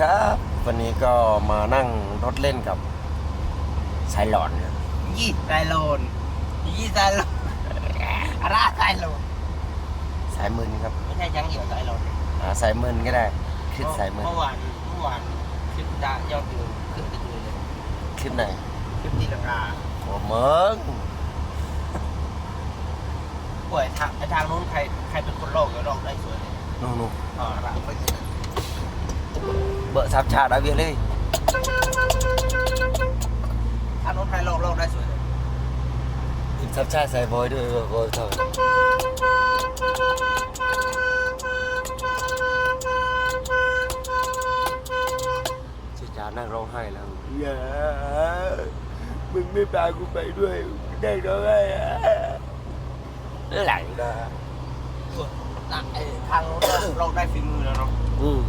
ครับ วันนี้ก็มานั่งรถเล่นกับสายหลอนครับยี่ไซโลนยี่ไซโลนอะไรไซโลนสายมึนครับ ไม่ใช่ช้างเหี่ยวไซโลนอ่าสายมึนก็ได้ขึ้นสายมึนเมื่อวานเมื่อวานคลิปดายอดวิวขึ้นไปดูเลยขึ้นไหนคลิปตีลังกาโอ้เมืองป่วยทางไอ้ทางนู้นใครใครเป็นคนโลกก็โลกได้สวยเลยนู่นนู่นอ๋อรักไป เบอร์สับชาดเอาเวียเลยทางนู้นใครโลกโลกได้สวยเลยสับชาใส่บอยด้วยเออโอ้ยเท่าชิจานั่งร้องไห้แล้วอย่ามึงไม่พากูไปด้วยได้ร้องไห้อะไหลนะนะไอ้ทางนู้นโลกได้ฝีมือแล้วเนาะอืม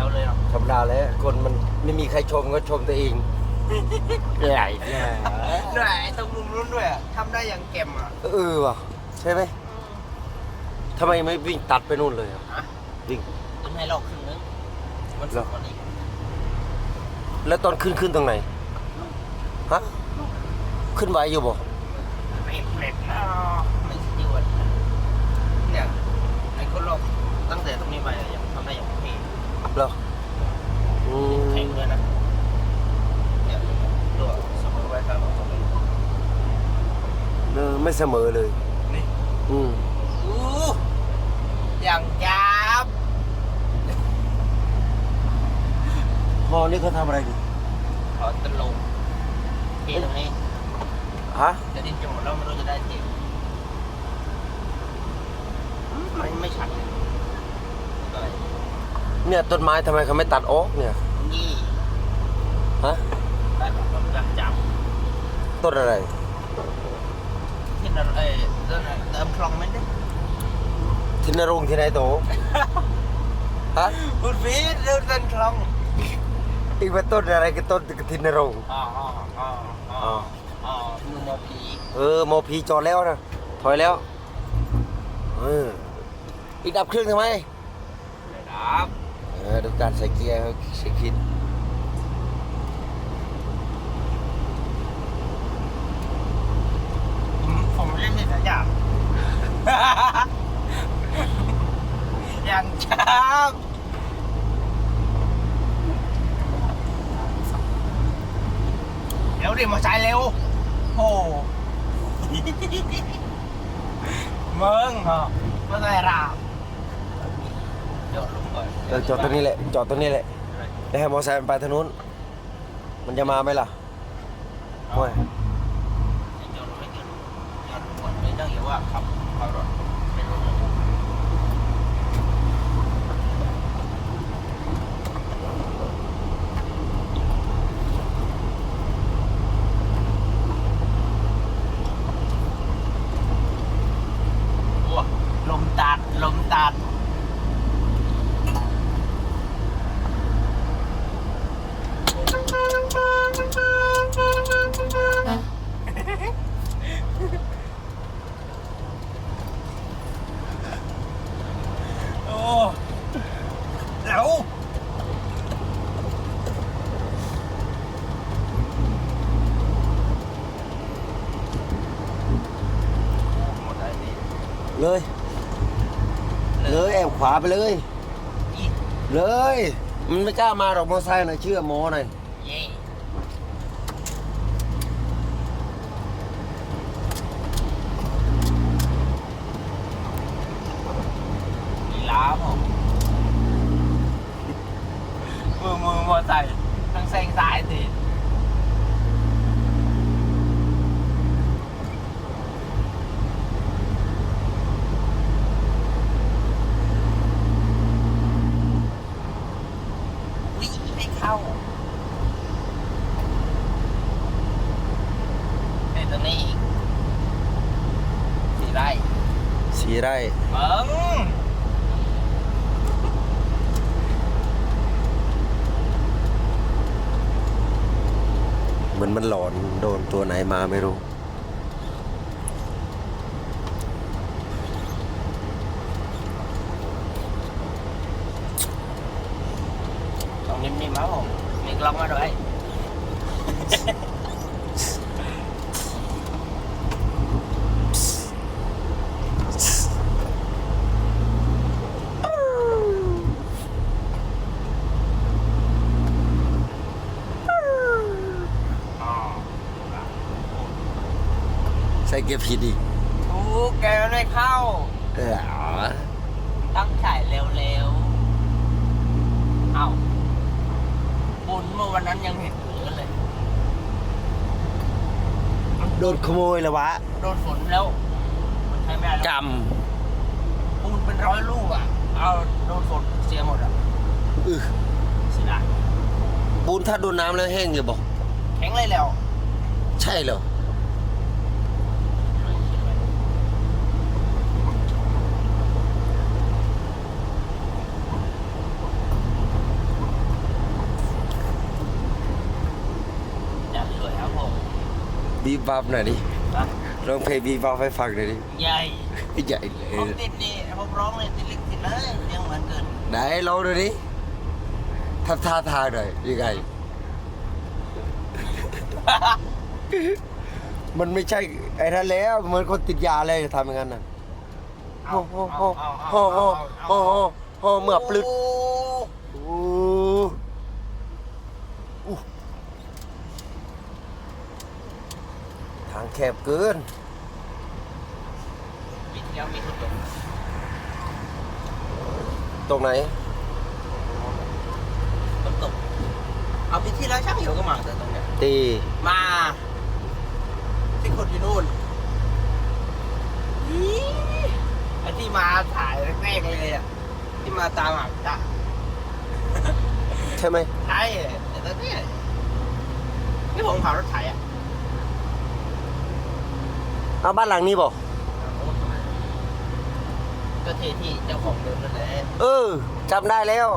เจ๋วเลยเนาะธรรมดาแล้วคนมันไม่มีใครชมก็ชมตัวเองไหลเนี่ยด้วยไอ้ตรงมุมนู้นด้วยอะทำได้อย่างเก่มอะเออว่ะใช่ไหมทำไมไม่วิ่งตัดไปนู่นเลยอะฮะวิ่งขึ้นให้โลกครึ่งนึงมันสุดกว่านี้แล้วตอนขึ้นขึ้นตรงไหนฮะขึ้นไหวอยู่บ่เร็ดเร็ดอ่าไม่สติวันเนี่ยไอ้คนโลกตั้งแต่ตรงนี้ไปอะยังทำได้อย่างเท่ เหรออืมแข็งเลยนะเนี่ยตัวเสมอไว้ทางเราตรงนี้เออไม่เสมอเลย นี่อืมอู้อย่างจับพอนี่เขาทำอะไรดิขอตลกเทตรงนี้ฮะจะดิ้นจนหมดแล้วไม่รู้จะได้เทไม่ไม่ชัดเลยอะไร เนี่ยต้นไม้ทำไมเขาไม่ตัดออกเนี่ยนี่ฮะได้แบบแบบจับต้นอะไรที่นั่นเอ้ยเรื่องอะไรเติมคลองไหมเนี่ยทินรงค์ที่ไหนโตฮะพูดฟีดเรื่องเติมคลองอีกว่าต้นอะไรก็ต้นทินรงค์อ๋ออ๋ออ๋ออ๋ออ๋อมือหมอผีเออโมพีจอดแล้วนะถอยแล้วเอออีกดับเครื่องทำไมครับ เออดูการใส่เกียร์เขาใส่คิดผมผมเล่นผิดหลายอย่าง อย่างช้าเร็วดิมาใช้เร็วโอ้มึงเหรอไม่ใช่รา เดี๋ยวลงก่อนเออจอดตรงนี้แหละ จอดตรงนี้แหละแล้วให้มอเตอร์ไซค์มันไปทางนู้น มันจะมาไหมล่ะโอ้ยเดี๋ยวลงไม่เกี่ยวเดี๋ยวลงก่อนไม่ต้องอย่าว่าขับขับรถไม่รู้เรื่อง โอ้ลมตัด ลมตัด โอ้เดี๋ยวหมดแล้วนี่ เลย เลยแอบขวาไปเลยอีเลย มันไม่กล้ามาหรอกมอเตอร์ไซค์หน่อยเชื่อหมอหน่อยเย่มีล้าผมมือมือมอใส่ทั้งแซงซ้ายติดวิ่งไม่เข้าเห็นตรงนี้อีกสี่ไร่ สีไร่ เบิ้ง เห มือนมันหลอนโดนตัวไหนมาไม่รู้ ต้องนิ่มๆครับผมมีกล้องมาด้วย ใส่เกียร์ผิดอีกถูกแกมันไม่เข้า เออต้องถ่ายเร็วๆ เอ้าบุญเมื่อวันนั้นยังเห็นอยู่เลย โดนขโมยแล้ววะโดนฝนแล้ว มันใช้ไม่ได้กแล้วปูนเป็นร้อยลูกอะ เอาโดนฝนเสียหมดอะำอือเสียดายปูนถ้าโดนน้ำแล้วแห้งอยู่บอกแข็งเลยแล้ว ใช่เหรอ อยากสวยครับผม บีบบับหน่อยดินะร้องเพลงบีบบับให้ฟังหน่อยดิ ใหญ่ใหญ่เลผมยติดนี่ผมร้องเลยติดลิขติดเลยเสียงเหมือนเกินไหนลองดูดิทับท่าทางหน่อยยังไง มันไม่ใช่ไอ้นั่นแล้วเหมือนคนติดยาเลยทำอย่างนั้นน่ะเอาโอ้โหเอาโอ้เอาโหเอาโอ้โหโอ้โหโอ้โหเมื่อปลึดโโอ้อู้ทาง แคบเกินปีที่แล้วมีทุนตกตรงไหนต้นตก เอาปีที่แล้วช่างเหี่ยวก็มาแต่ตรงเนี้ยตีมา ที่คนที่นู่นอี๋ไอ้ที่มาถ่ายแรกๆเลยอะ ที่มาตามหาจ้ะใช่ไหมใช่แต่ตอนเนี้ยนี่ผมขับรถไถอะ เอาบ้านหลังนี้บอกก็เทที่เจ้าของเดิมนั่นแหละเออจำได้แล้ว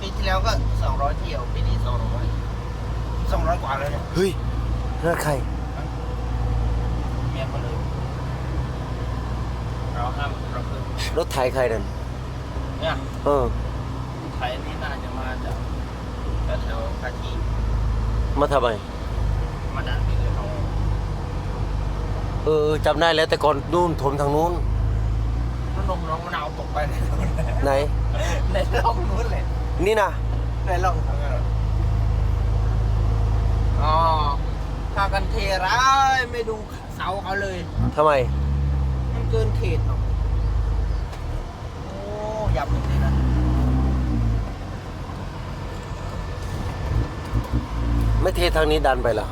ปีที่แล้วก็สองร้อยเที่ยวปีนี้สองร้อยสองร้อยกว่าแล้วเนี่ยเฮ้ยนั่นใครเมียคนเลยเราห้ามเราคือรถไถใครนั่นเนี่ยเออไทยนี่น่าจะมาจากแถวๆคาทีมาทำไมมาดันไป เลยเขาเออจำได้แล้วแต่ก่อนนู่นถมทางนู้นแล้วนมน้องมะนาวตกไปในนู้นไหน ในร่องนู้นเลยนี่นะในร่องทางนั้นอ๋อพากันเทร้ายไม่ดูเสาเขาเลย ทำไม มันเกินเขตหรอกโอ้ยับจริงๆนะ ไม่เททางนี้ดันไปเหรอ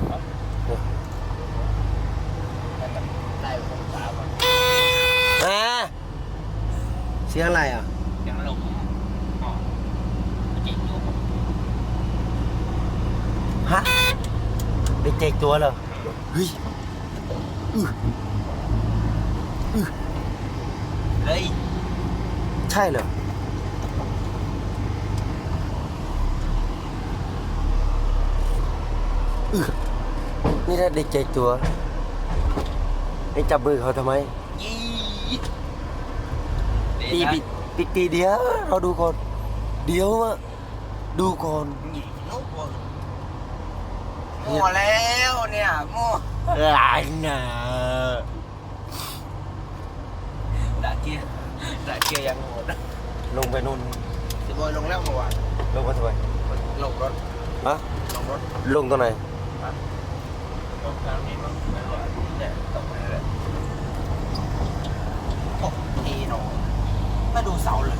เสียงอะไรอะยังลงอ๋อจริงอยู่ฮะไปเจกตัวเหรอ เฮ้ยเฮ้ยใช่เหรอ อื้อนี่ถ้าเด็กเจกตัวไอ้จับมือเขาทำไม ยี่ ตีปิดปิดตีเดียวเราดูก่อน เดี๋ยวอะดูก่อนยี่นุ๊กวะมั่วแล้วเนี่ยมั่วอะไรนะด่าเกียร์ด่าเกียร์ยังโหดลงไปนู่นสิบอยลงแล้วเมื่อวานลงไปทำไมลงรถฮะลงรถลงตรงไหนลงทางนี้มั้งไม่รู้อะเนี่ยตรงไหนเลยโอ้ทีหนอ ไม่ดูเสาเลย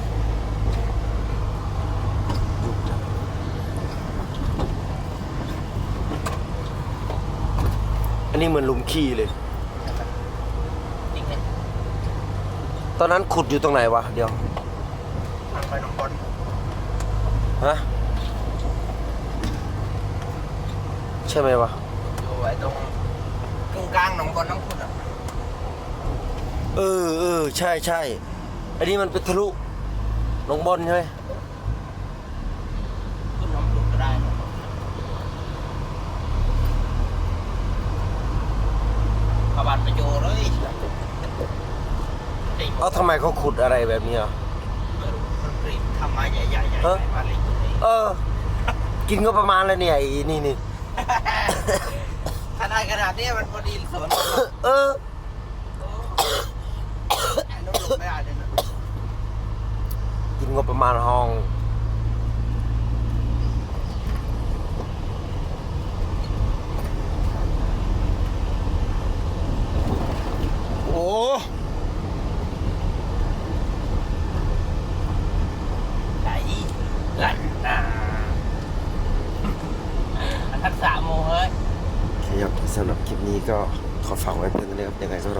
อันนี้เหมือนหลุมขี้เลย จริงเนี่ยตอนนั้นขุดอยู่ตรงไหนวะ เดี๋ยว ทางไปหนองบอลฮะ ใช่ไหมวะ อยู่ไอ้ตรงตรงกลางหนองบอลน้ำขุดอะ เออเออใช่ใช่ อันนี้มันเป็นทะลุหนองบอลใช่ไหมขึ้นน้ำขุดก็ได้นะขบานประโยชน์เลยจริงเอาทำไมเขาขุดอะไรแบบนี้อะไม่รู้มันกรีดทำไม้ใหญ่ๆใหญ่เออๆมาเลยตรงนี้เออ กินก็ประมาณแล้วเนี่ยไอ้นี่นี่ถ้าได้ขนาดนี้มันพอดีสวน เออไอ้นุ่มลงไม่ได้เลยนะ กินก็ประมาณห้อง โอ้ไหลหลันนะทักษะโมเฮ้ย โอเคครับสำหรับคลิปนี้ก็ขอฝากไว้เพียงเท่านี้ครับยังไงก็รอชม